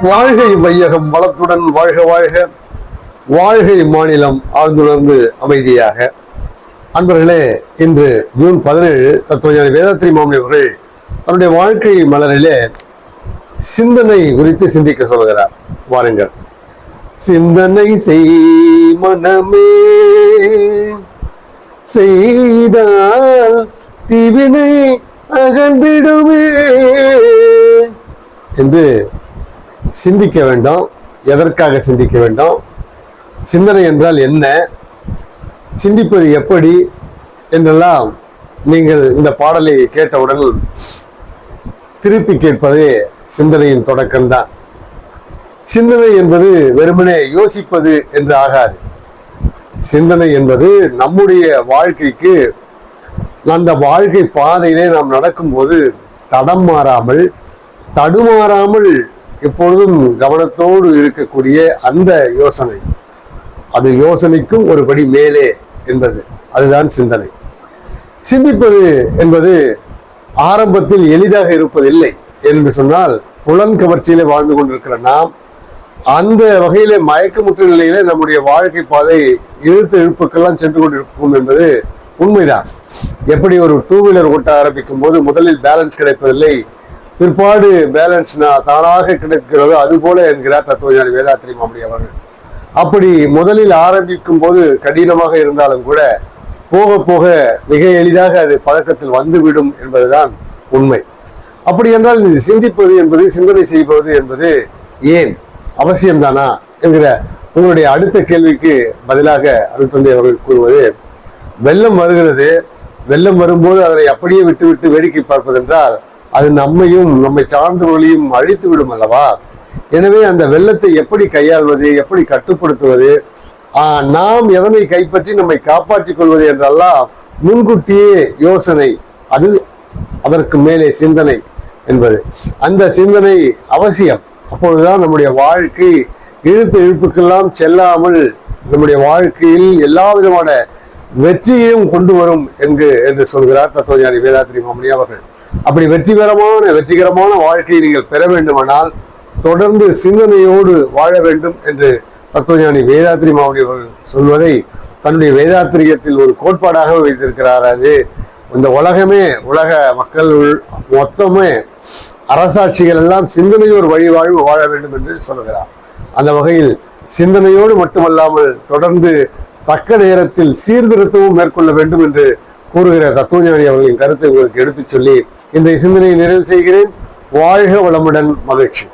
வாழ்கை வையகம் வளத்துடன் வாழ்க வாழ்க. வாழ்கை மாநிலம் ஆழ்ந்துணர்ந்து அமைதியாக. அன்பர்களே இன்று ஜூன் பதினேழு தத்துவஞானி வேதாத்திரி மாமணி அவர்கள் தன்னுடைய வாழ்க்கை மலரிலே சிந்தனை குறித்து சிந்திக்க சொல்கிறார். வாருங்கள். சிந்தனை செய் மனமே. செய்தால் திவினை அகன்றிடுமே. என்று சிந்திக்க வேண்டும். எதற்காக சிந்திக்க வேண்டும்? சிந்தனை என்றால் என்ன? சிந்திப்பது எப்படி? என்றெல்லாம் நீங்கள் இந்த பாடலை கேட்டவுடன் திருப்பி கேட்பதே சிந்தனையின் தொடக்கம்தான். சிந்தனை என்பது வெறுமனே யோசிப்பது என்று ஆகாது. சிந்தனை என்பது நம்முடைய வாழ்க்கைக்கு அந்த வாழ்க்கை பாதையிலே நாம் நடக்கும்போது தடம் மாறாமல் தடுமாறாமல் எப்பொழுதும் கவனத்தோடு இருக்கக்கூடிய அந்த யோசனை. அது யோசனைக்கும் ஒரு படி மேலே என்பது. அதுதான் சிந்தனை. சிந்திப்பது என்பது ஆரம்பத்தில் எளிதாக இருப்பதில்லை என்று சொன்னால் புலன் கவர்ச்சியிலே வாழ்ந்து கொண்டிருக்கிற நாம் அந்த வகையில மயக்கமுற்ற நிலையில நம்முடைய வாழ்க்கை பாதை இழுத்து இழுப்புக்கெல்லாம் சென்று கொண்டிருக்கும் என்பது உண்மைதான். எப்படி ஒரு டூ வீலர் ஓட்ட ஆரம்பிக்கும் போது முதலில் பேலன்ஸ் கிடைப்பதில்லை பிற்பாடு பேலன்ஸ் தானாக கிடைக்கிறதோ. அது போல என்கிறார் தத்துவஞானி வேதாத்திரி மாமணி அவர்கள். அப்படி முதலில் ஆரம்பிக்கும் போது கடினமாக இருந்தாலும் கூட போக போக மிக எளிதாக அது பழக்கத்தில் வந்துவிடும் என்பதுதான் உண்மை. அப்படி என்றால் இது சிந்திப்பது என்பது சிந்தனை செய்வது என்பது ஏன் அவசியம்தானா என்கிற உங்களுடைய அடுத்த கேள்விக்கு பதிலாக அருட்தந்தை அவர்கள் கூறுவது வெள்ளம் வருகிறது. வெள்ளம் வரும்போது அதனை அப்படியே விட்டுவிட்டு வேடிக்கை பார்ப்பதென்றால் அது நம்மையும் நம்மை சார்ந்தவர்களையும் அழித்து விடும் அல்லவா? எனவே அந்த வெள்ளத்தை எப்படி கையாள்வது எப்படி கட்டுப்படுத்துவது நாம் எதனை கைப்பற்றி நம்மை காப்பாற்றிக் கொள்வது என்றெல்லாம் முன்கூட்டியே யோசனை அது அதற்கு மேலே சிந்தனை என்பது. அந்த சிந்தனை அவசியம். அப்பொழுதுதான் நம்முடைய வாழ்க்கை இழுத்து இழுப்புக்கெல்லாம் செல்லாமல் நம்முடைய வாழ்க்கையில் எல்லா விதமான வெற்றியையும் கொண்டு வரும் என்று என்று சொல்கிறார் தத்துவஞானி வேதாத்ரி மாமணி அவர்கள். அப்படி வெற்றிகரமான வெற்றிகரமான வாழ்க்கையை நீங்கள் பெற வேண்டுமானால் தொடர்ந்து சிந்தனையோடு வாழ வேண்டும் என்று தத்துவஞானி வேதாத்திரி மாமணி அவர்கள் சொல்வதை தன்னுடைய வேதாத்திரியத்தில் ஒரு கோட்பாடாக வைத்திருக்கிறார். அது இந்த உலகமே உலக மக்கள் உள்- மொத்தமே அரசாட்சிகள் எல்லாம் சிந்தனையோர் வழி வாழ்வு வாழ வேண்டும் என்று சொல்கிறார். அந்த வகையில் சிந்தனையோடு மட்டுமல்லாமல் தொடர்ந்து தக்க நேரத்தில் சீர்திருத்தமும் மேற்கொள்ள வேண்டும் என்று கூறுகிற தத்துவஞானி அவர்களின் கருத்தை உங்களுக்கு எடுத்துச் சொல்லி இந்த சிந்தனையை நிறைவு செய்கிறேன். வாழ்க வளமுடன் மகிழ்ச்சி.